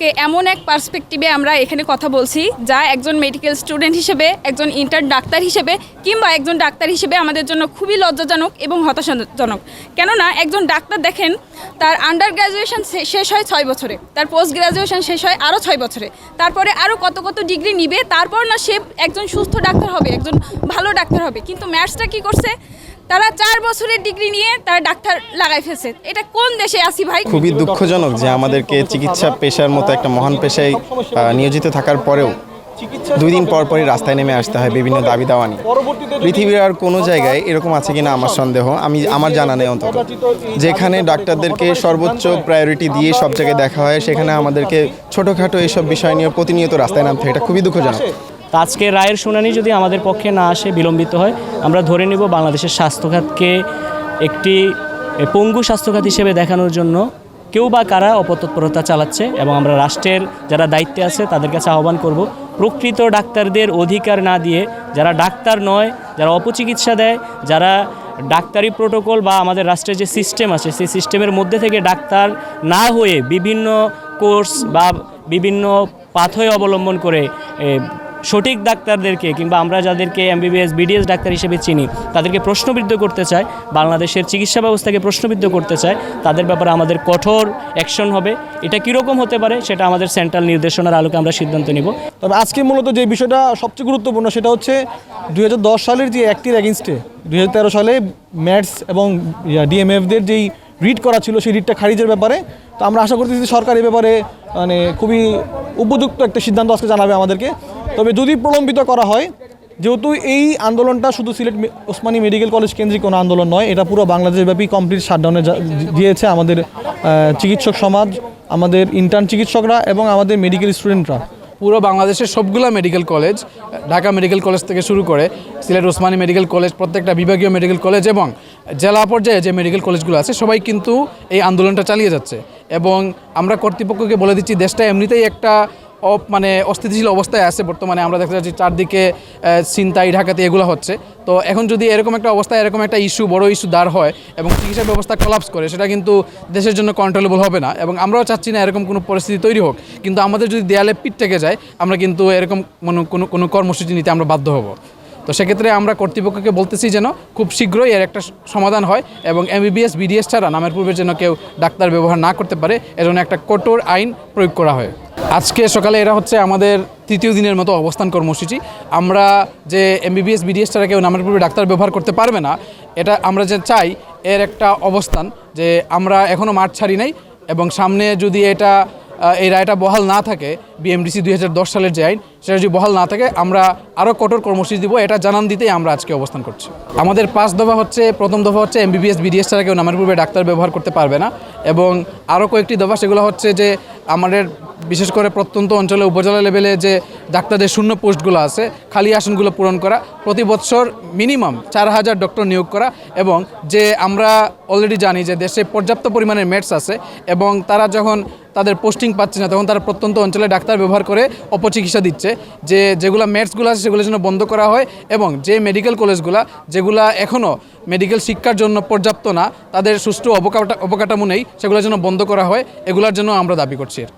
আজকে এমন এক পার্সপেক্টিভে আমরা এখানে কথা বলছি, যা একজন মেডিকেল স্টুডেন্ট হিসেবে, একজন ইন্টার ডাক্তার হিসেবে, কিংবা একজন ডাক্তার হিসেবে আমাদের জন্য খুবই লজ্জাজনক এবং হতাশাজনক। কেননা একজন ডাক্তার দেখেন, তার আন্ডার গ্র্যাজুয়েশন শেষ হয় ছয় বছরে, তার পোস্ট গ্র্যাজুয়েশন শেষ হয় আরও ছয় বছরে। তারপরে আরও কত কত ডিগ্রি নিবে, তারপর না সে একজন সুস্থ ডাক্তার হবে, একজন ভালো ডাক্তার হবে। কিন্তু ম্যাথসটা কি করছে? তারা চার বছরের ডিগ্রি নিয়ে তারা ডাক্তার লাগাই ফেলছে। এটা কোন দেশে আসি ভাই? খুবই দুঃখজনক যে আমাদেরকে চিকিৎসা পেশার মতো একটা মহান পেশায় নিয়োজিত থাকার পরেও দুই দিন পর পরই রাস্তায় নেমে আসতে হয় বিভিন্ন দাবি দাওয়া নিয়ে। পৃথিবীর আর কোনো জায়গায় এরকম আছে কিনা আমার সন্দেহ। আমি, আমার জানা নেই অন্তত। যেখানে ডাক্তারদেরকে সর্বোচ্চ প্রায়োরিটি দিয়ে সব জায়গায় দেখা হয়, সেখানে আমাদেরকে ছোটোখাটো এইসব বিষয় নিয়ে প্রতিনিয়ত রাস্তায় নামতে হয়। এটা খুবই দুঃখজনক। আজকে রায়ের শুনানি যদি আমাদের পক্ষে না আসে, বিলম্বিত হয়, আমরা ধরে নিব বাংলাদেশের স্বাস্থ্যখাতকে একটি পঙ্গু স্বাস্থ্যখাত হিসেবে দেখানোর জন্য কেউ বা কারা অপতৎপরতা চালাচ্ছে এবং আমরা রাষ্ট্রের যারা দায়িত্বে আছে, তাদের কাছে আহ্বান করব, প্রকৃত ডাক্তারদের অধিকার না দিয়ে যারা ডাক্তার নয়, যারা অপচিকিৎসা দেয়, যারা ডাক্তারি প্রোটোকল বা আমাদের রাষ্ট্রের যে সিস্টেম আছে, সেই সিস্টেমের মধ্যে থেকে ডাক্তার না হয়ে বিভিন্ন কোর্স বা বিভিন্ন পাথয় অবলম্বন করে সঠিক ডাক্তারদেরকে কিংবা আমরা যাদেরকে এমবিবিএস বিডিএস ডাক্তার হিসেবে চিনি, তাদেরকে প্রশ্নবিদ্ধ করতে চায়, বাংলাদেশের চিকিৎসা ব্যবস্থাকে প্রশ্নবিদ্ধ করতে চায়, তাদের ব্যাপারে আমাদের কঠোর অ্যাকশন হবে। এটা কীরকম হতে পারে সেটা আমাদের সেন্ট্রাল নির্দেশনার আলোকে আমরা সিদ্ধান্ত নিব। তবে আজকে মূলত যে বিষয়টা সবচেয়ে গুরুত্বপূর্ণ সেটা হচ্ছে দু হাজার দশ সালের যে অ্যাক্টের অ্যাগেনস্টে দু হাজার তেরো সালে ম্যাটস এবং ডিএমএফদের যেই রিড করা ছিল সেই রিডটা খারিজের ব্যাপারে, তো আমরা আশা করতেছি সরকার এ ব্যাপারে মানে খুবই উপযুক্ত একটা সিদ্ধান্ত আজকে জানাবে আমাদেরকে। তবে যদি প্রলম্বিত করা হয়, যেহেতু এই আন্দোলনটা শুধু সিলেট ওসমানী মেডিকেল কলেজ কেন্দ্রিক কোনো আন্দোলন নয়, এটা পুরো বাংলাদেশব্যাপী কমপ্লিট শাটডাউনে দিয়েছে আমাদের চিকিৎসক সমাজ, আমাদের ইন্টার্ন চিকিৎসকরা এবং আমাদের মেডিকেল স্টুডেন্টরা পুরো বাংলাদেশের সবগুলা medical college Dhaka medical college থেকে শুরু করে সিলেট ওসমানী মেডিকেল কলেজ প্রত্যেকটা বিভাগীয় মেডিকেল কলেজ এবং জেলা পর্যায়ে যে মেডিকেল কলেজগুলো আছে, সবাই কিন্তু এই আন্দোলনটা চালিয়ে যাচ্ছে। এবং আমরা কর্তৃপক্ষকে বলে দিচ্ছি, দেশটা এমনিতেই একটা মানে অস্থিতিশীল অবস্থায় আছে বর্তমানে। আমরা দেখতে পাচ্ছি চারদিকে চিন্তাই ঢাকাতে এগুলো হচ্ছে। তো এখন যদি এরকম একটা অবস্থায়, এরকম একটা ইস্যু বড় ইস্যু দাঁড় হয় এবং চিকিৎসা ব্যবস্থা কলাপস করে, সেটা কিন্তু দেশের জন্য কন্ট্রোলেবল হবে না এবং আমরাও চাচ্ছি না এরকম কোনো পরিস্থিতি তৈরি হোক। কিন্তু আমাদের যদি দেয়ালে পিঠ থেকে যায়, আমরা কিন্তু এরকম কোনো কোনো কর্মসূচি নিতে আমরা বাধ্য হব। তো সেক্ষেত্রে আমরা কর্তৃপক্ষকে বলতেছি যেন খুব শীঘ্রই এর একটা সমাধান হয় এবং এমবিবিএস বিডিএস ছাড়া নামের পূর্বে যেন কেউ ডাক্তার ব্যবহার না করতে পারে এজন্য একটা কঠোর আইন প্রয়োগ করা হয়। আজকে সকালে এরা হচ্ছে আমাদের তৃতীয় দিনের মতো অবস্থান কর্মসূচি। আমরা যে এমবিবিএস বিডিএস ছাড়া কেউ নামের পূর্বে ডাক্তার ব্যবহার করতে পারবে না, এটা আমরা যে চাই এর একটা অবস্থান যে আমরা এখনও মাঠ ছাড়ি নাই এবং সামনে যদি এটা এই রায়টা বহাল না থাকে, বিএমডিসি দুই হাজার দশ সালের যে আইন, সেটা যদি বহাল না থাকে, আমরা আরও কঠোর কর্মসূচি দিব, এটা জানান দিতেই আমরা আজকে অবস্থান করছি। আমাদের পাঁচ দফা হচ্ছে, প্রথম দফা হচ্ছে এমবিবিএস, বিডিএস ছাড়া কেউ নামের পূর্বে ডাক্তার ব্যবহার করতে পারবে না, এবং আরও কয়েকটি দফা, সেগুলো হচ্ছে যে আমাদের বিশেষ করে প্রত্যন্ত অঞ্চলে, উপজেলা লেভেলে যে ডাক্তারদের শূন্য পোস্টগুলো আছে, খালি আসনগুলো পূরণ করা, প্রতি বছর মিনিমাম চার হাজার ডক্টর নিয়োগ করা, এবং যে আমরা অলরেডি জানি যে দেশে পর্যাপ্ত পরিমাণের মেটস আছে, এবং তারা যখন তাদের পোস্টিং পাচ্ছে না তখন তারা প্রত্যন্ত অঞ্চলে ডাক্তার ব্যবহার করে অপচিকিৎসা দিচ্ছে যে যেগুলো ম্যাটসগুলো আছে সেগুলোর জন্য বন্ধ করা হয় এবং যে মেডিকেল কলেজগুলো যেগুলো এখনও মেডিকেল শিক্ষার জন্য পর্যাপ্ত না, তাদের সুষ্ঠু অবকাঠামো নেই সেগুলোর জন্য বন্ধ করা হয়, এগুলোর জন্য আমরা দাবি করছি আর।